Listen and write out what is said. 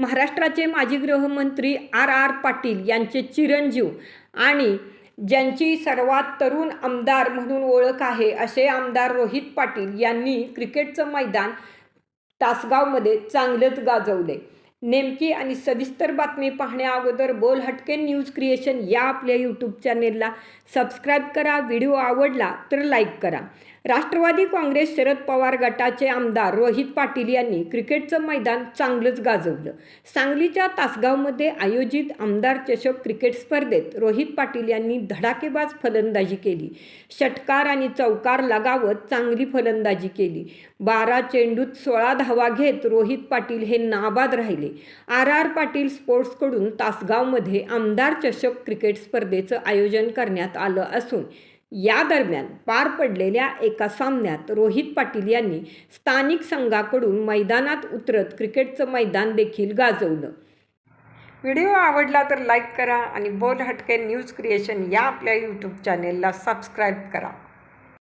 महाराष्ट्राचे माजी गृहमंत्री आर आर पाटील यांचे चिरंजीव आणि ज्यांची सर्वात तरुण आमदार म्हणून ओळख आहे असे आमदार रोहित पाटील यांनी क्रिकेटचं मैदान तासगावमध्ये चांगलंच गाजवले. नेमकी आणि सविस्तर बातमी पाहण्या अगोदर बोल हटके न्यूज क्रिएशन या आपल्या यूट्यूब चॅनेलला सबस्क्राईब करा व्हिडिओ आवडला तर लाईक करा. राष्ट्रवादी काँग्रेस शरद पवार गटाचे आमदार रोहित पाटील यांनी क्रिकेटचं मैदान चांगलंच गाजवलं. सांगलीच्या तासगावमध्ये आयोजित आमदार चषक क्रिकेट स्पर्धेत रोहित पाटील यांनी धडाकेबाज फलंदाजी केली. षटकार आणि चौकार लगावत चांगली फलंदाजी केली. बारा चेंडूत सोळा धावा घेत रोहित पाटील हे नाबाद राहिले. आर आर पाटील स्पोर्ट्सकडून तासगावमध्ये आमदार चषक क्रिकेट स्पर्धेचं आयोजन करण्यात आलं असून या दरम्यान पार पडलेल्या एका सामन्यात रोहित पाटील यांनी स्थानिक संघाकडून मैदानात उतरत क्रिकेटचं मैदान देखील गाजवलं. व्हिडिओ आवडला तर लाईक करा आणि बोल हटके न्यूज क्रिएशन या आपल्या यूट्यूब चॅनेलला सबस्क्राईब करा.